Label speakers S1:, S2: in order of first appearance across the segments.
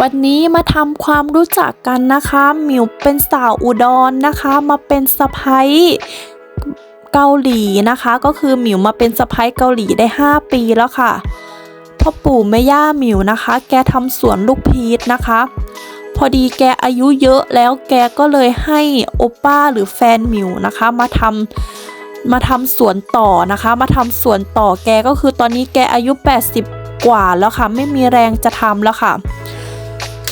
S1: วันนี้มาทำความรู้จักกันนะคะ หมิวเป็นสาวอุดรนะคะ มาเป็นสะพ้ยเกาหลีนะคะ ก็คือหมิวมาเป็นสะพ้ยเกาหลีได้ 5 ปีแล้วค่ะพ่อปู่แม่ย่าหมิวนะคะ แกทำสวนลูกพีชนะคะ พอดีแกอายุเยอะแล้วแกก็เลยให้โอป้าหรือแฟนหมิวนะคะ มาทำมาทำสวนต่อนะคะ มาทำสวนต่อแกก็คือตอนนี้แกอายุ 80 กว่าแล้วค่ะ ไม่มีแรงจะทำแล้วค่ะ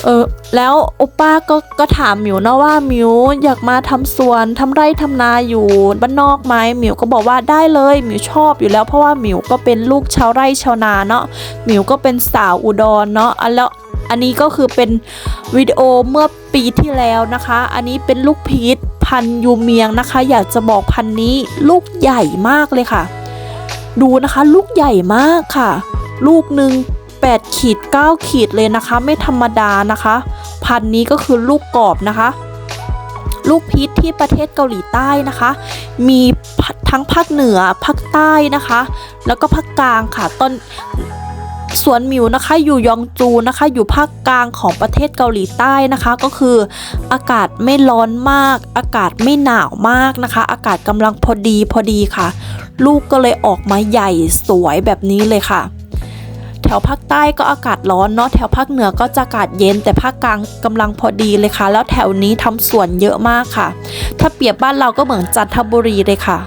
S1: เออแล้วโอป้าก็ก็ถามมิวนะว่ามิวอยากมาทำสวนทำไร่ทำนาอยู่บ้านนอกไหมหมิวก็บอกว่าได้เลยหมิวชอบอยู่แล้วเพราะว่าหมิวก็เป็นลูกชาวไร่ชาวนาเนาะหมิวก็เป็นสาวอุดรเนาะอันแล้วอันนี้ก็คือเป็นวิดีโอเมื่อปีที่แล้วนะคะ อันนี้เป็นลูกพีชพันยูเมียงนะคะ อยากจะบอกพันนี้ลูกใหญ่มากเลยค่ะ ดูนะคะ ลูกใหญ่มากค่ะ ลูกหนึ่ง 8ขีด9ขีดเลยนะคะ ไม่ธรรมดานะคะ พันนี้ก็คือลูกกรอบนะคะ ลูกพีชที่ประเทศเกาหลีใต้นะคะ มีทั้งภาคเหนือภาคใต้นะคะ แล้วก็ภาคกลางค่ะต้นสวนหมิวนะคะอยู่ยองจูนะคะ อยู่ภาคกลางของประเทศเกาหลีใต้นะคะ ก็คืออากาศไม่ร้อนมาก อากาศไม่หนาวมากนะคะ อากาศกำลังพอดีพอดีค่ะ ลูกก็เลยออกมาใหญ่สวยแบบนี้เลยค่ะ แถวภาคใต้ก็อากาศร้อนเนาะแถวภาคเหนือก็จะอากาศเย็น แต่ภาคกลางกำลังพอดีเลยค่ะ แล้วแถวนี้ทำสวนเยอะมากค่ะ ถ้าเปรียบบ้านเราก็เหมือนจันทบุรีเลยค่ะ